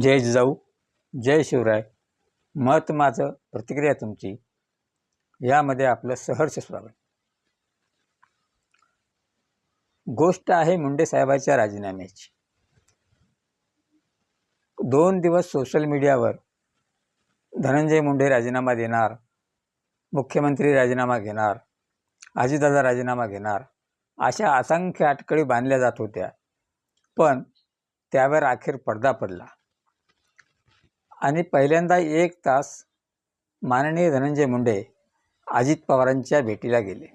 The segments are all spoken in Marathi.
जय जिजाऊ जय शिवराय. मत माझं प्रतिक्रिया तुमची. यामध्ये आपलं सहर्ष स्वागत. गोष्ट आहे मुंडे साहेबाच्या राजीनाम्याची. दोन दिवस सोशल मीडियावर धनंजय मुंडे राजीनामा देणार मुख्यमंत्री राजीनामा घेणार आजीदादा राजीनामा घेणार अशा असंख्य अटकळी बांधल्या जात होत्या. पण त्यावर अखेर पडदा पडला. आणि पहिल्यांदा एक तास माननीय धनंजय मुंडे अजित पवारांच्या भेटीला गेले.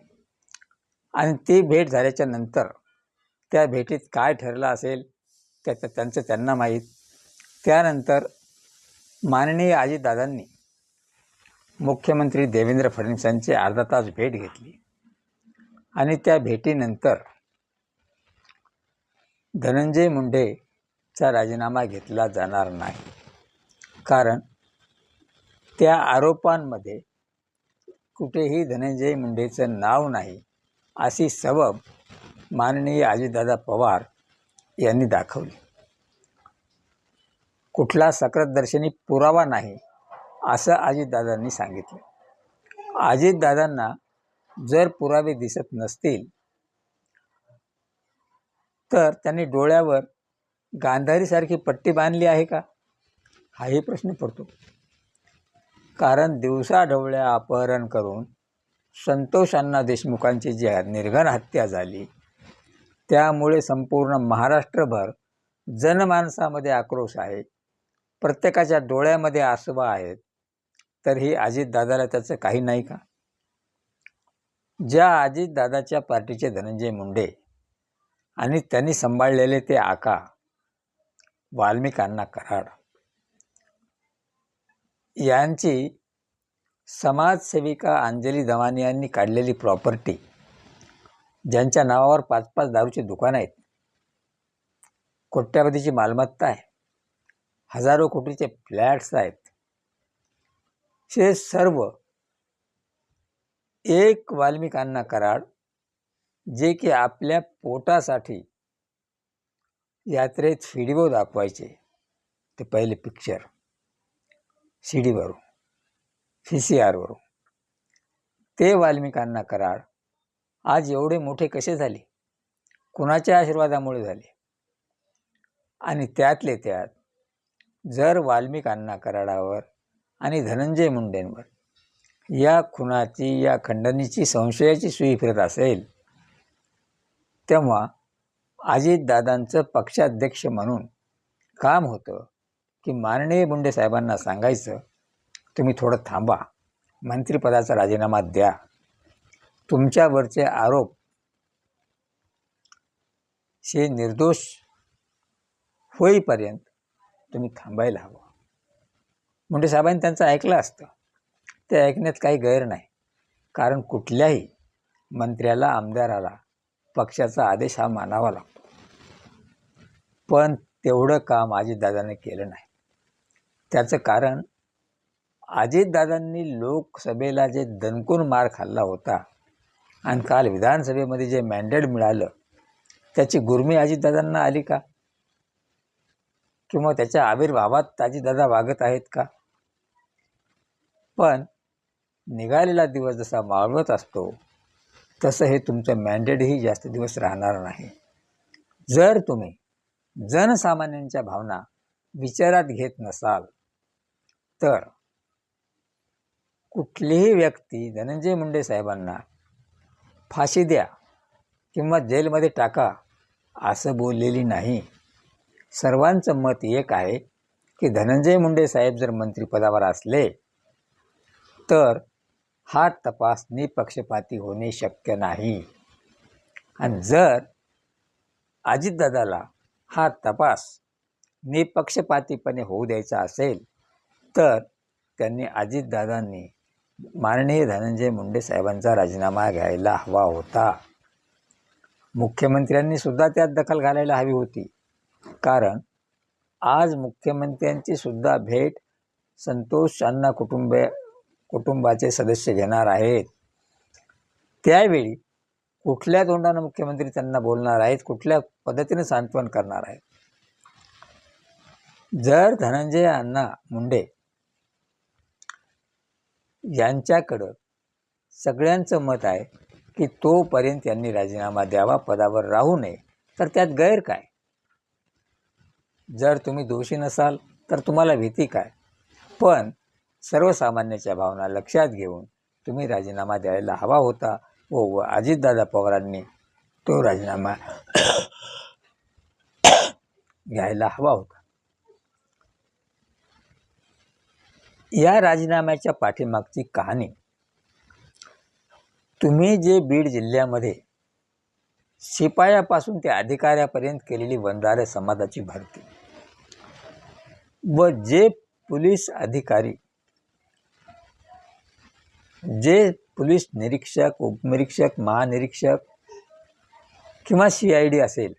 आणि ती भेट झाल्याच्यानंतर त्या भेटीत काय ठरलं असेल त्याचं त्यांचं त्यांना माहीत. त्यानंतर माननीय अजितदादांनी मुख्यमंत्री देवेंद्र फडणवीसांची अर्धा तास भेट घेतली. आणि त्या भेटीनंतर धनंजय मुंडेचा राजीनामा घेतला जाणार नाही. कारण त्या आरोपांमध्ये कुठेही धनंजय मुंडेचं नाव नाही अशी सबब माननीय अजितदादा पवार यांनी दाखवली. कुठला सकरदर्शनी पुरावा नाही असं अजितदादांनी सांगितलं. अजितदादांना जर पुरावे दिसत नसतील तर त्यांनी डोळ्यावर गांधारीसारखी पट्टी बांधली आहे का? हाही प्रश्न पडतो. कारण दिवसाढवळ्या अपहरण करून संतोषांना देशमुखांची जी निर्घण हत्या झाली त्यामुळे संपूर्ण महाराष्ट्रभर जनमानसामध्ये आक्रोश आहे. प्रत्येकाच्या डोळ्यामध्ये आसवा आहेत तर ही अजितदादाला त्याचं काही नाही का? ज्या अजितदादाच्या पार्टीचे धनंजय मुंडे आणि त्यांनी सांभाळलेले ते आका वाल्मिकांना कराड. यांची समाजसेविका अंजली दवानी यांनी काढलेली प्रॉपर्टी ज्यांच्या नावावर पाच पाच दारूची दुकानं आहेत कोट्यावधीची मालमत्ता आहे हजारो कोटीचे फ्लॅट्स आहेत. हे सर्व एक वाल्मिकांना कराड जे की आपल्या पोटासाठी यात्रेत व्हिडिओ दाखवायचे ते पहिले पिक्चर. सी डीवरून सी सी आरवरून ते वाल्मिकांना कराड. आज एवढे मोठे कसे झाले? कुणाच्या आशीर्वादामुळे झाले? आणि त्यातले त्यात जर वाल्मिकांना कराडावर आणि धनंजय मुंडेंवर या खुनाची या खंडणीची संशयाची सुई फिरत असेल तेव्हा अजितदादांचं पक्षाध्यक्ष म्हणून काम होतं. की माननीय मुंडे साहेबांना सांगायचं तुम्ही थोडं थांबा. मंत्रिपदाचा राजीनामा द्या. तुमच्यावरचे आरोप हे निर्दोष होईपर्यंत तुम्ही थांबायला हवं. मुंडे साहेबांनी त्यांचं ऐकलं असतं. ते ऐकण्यात काही गैर नाही. कारण कुठल्याही मंत्र्याला आमदाराला पक्षाचा आदेश हा मानावा लागतो. पण तेवढं काम आजीदादाने केलं नाही. त्याचं कारण अजितदादांनी लोकसभेला जे दणकून मार खाल्ला होता आणि काल विधानसभेमध्ये जे मॅन्डेट मिळालं त्याची गुर्मी अजितदादांना आली का? किंवा त्याच्या आविर्भावात अजितदादा वागत आहेत का? पण निघालेला दिवस जसा मावळत असतो तसं हे तुमचं मॅन्डेटही जास्त दिवस राहणार नाही. जर तुम्ही जनसामान्यांच्या भावना विचारात घेत नसाल तर कुठलीही व्यक्ती धनंजय मुंडे साहेबांना फाशी द्या किंवा जेलमध्ये टाका असं बोललेली नाही. सर्वांचं मत एक आहे की धनंजय मुंडे साहेब जर मंत्रिपदावर असले तर हा तपास निपक्षपाती होणे शक्य नाही. आणि जर अजितदादाला हा तपास निपक्षपातीपणे होऊ द्यायचा असेल तर त्यांनी अजितदादांनी माननीय धनंजय मुंडे साहेबांचा राजीनामा घ्यायला हवा होता. मुख्यमंत्र्यांनी सुद्धा त्यात दखल घालायला हवी होती. कारण आज मुख्यमंत्र्यांची सुद्धा भेट संतोष अण्णा कुटुंबे कुटुंबाचे सदस्य घेणार आहेत. त्यावेळी कुठल्या तोंडानं मुख्यमंत्री त्यांना बोलणार आहेत? कुठल्या पद्धतीने सांत्वन करणार आहेत? जर धनंजय अण्णा मुंडे यांच्याकडं सगळ्यांचं मत आहे की तोपर्यंत यांनी राजीनामा द्यावा पदावर राहू नये. तर त्यात गैर काय? जर तुम्ही दोषी नसाल तर तुम्हाला भीती काय? पण सर्वसामान्याच्या भावना लक्षात घेऊन तुम्ही राजीनामा द्यायला हवा होता व व अजितदादा पवारांनी तो राजीनामा घ्यायला हवा होता. या राजीनाम्याच्या पाठीमागची कहाणी. तुम्ही जे बीड जिल्ह्यामध्ये शिपायापासून ते अधिकाऱ्यापर्यंत केलेली वंजारे समाजाची भरती व जे पोलीस अधिकारी जे पोलीस निरीक्षक उपनिरीक्षक महानिरीक्षक किंवा सी आय डी असेल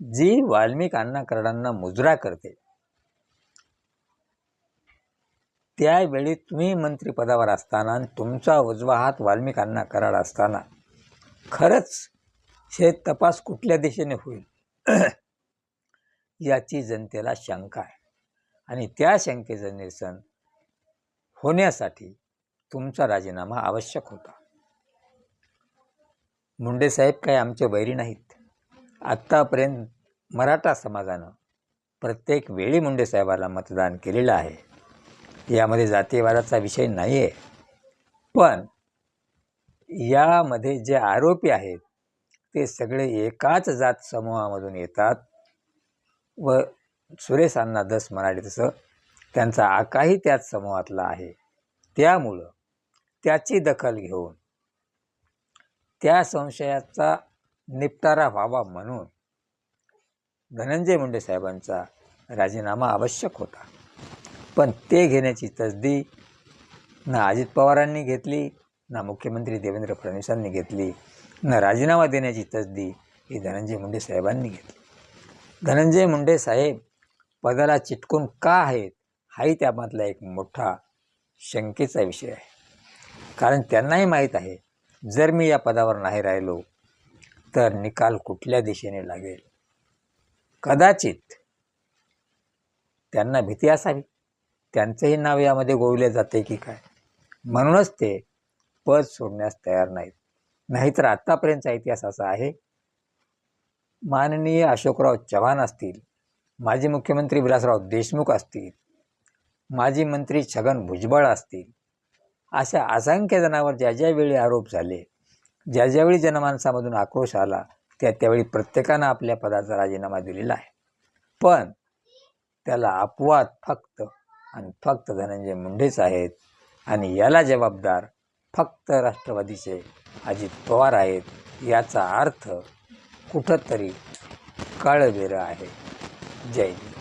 जी वाल्मिक अण्णा कराडांना मुजरा करते त्यावेळी तुम्ही मंत्रिपदावर असताना आणि तुमचा उजवा हात वाल्मिकांना कराड असताना खरंच हे तपास कुठल्या दिशेने होईल? याची जनतेला शंका आहे. आणि त्या शंकेचं निरसन होण्यासाठी तुमचा राजीनामा आवश्यक होता. मुंडे साहेब काही आमचे वैरी नाहीत. आत्तापर्यंत मराठा समाजानं प्रत्येक वेळी मुंडे साहेबाला मतदान केलेलं आहे. यामध्ये जातीयवादाचा विषय नाही आहे पण यामध्ये जे आरोपी आहेत ते सगळे एकाच जात समूहामधून येतात व सुरेश अण्णा दस मराठी तसं त्यांचा आकाही त्याच समूहातला आहे. त्यामुळं त्याची दखल घेऊन त्या संशयाचा निपटारा व्हावा म्हणून धनंजय मुंडे साहेबांचा राजीनामा आवश्यक होता. पण ते घेण्याची तसदी ना अजित पवारांनी घेतली ना मुख्यमंत्री देवेंद्र फडणवीसांनी घेतली ना राजीनामा देण्याची तसदी ही धनंजय मुंडे साहेबांनी घेतली. धनंजय मुंडे साहेब पदाला चिटकून का आहेत हाही त्यामधला एक मोठा शंकेचा विषय आहे. कारण त्यांनाही माहीत आहे जर मी या पदावर नाही राहिलो तर निकाल कुठल्या दिशेने लागेल? कदाचित त्यांना भीती असावी. त्यांचंही नाव यामध्ये गोवले जाते की काय? म्हणूनच ते पद सोडण्यास तयार नाहीत. नाहीतर आत्तापर्यंतचा इतिहास असा आहे. माननीय अशोकराव चव्हाण असतील माजी मुख्यमंत्री विलासराव देशमुख असतील माजी मंत्री छगन भुजबळ असतील अशा असंख्य जणांवर ज्या ज्यावेळी आरोप झाले ज्या ज्यावेळी जनमानसामधून आक्रोश आला त्या त्यावेळी प्रत्येकानं आपल्या पदाचा राजीनामा दिलेला आहे. पण त्याला अपवाद फक्त आणि फक्त धनंजय मुंडेच आहेत. आणि याला जबाबदार फक्त राष्ट्रवादीचे अजित पवार आहेत. याचा अर्थ कुठंतरी काळबेरं आहे. जय हिंद.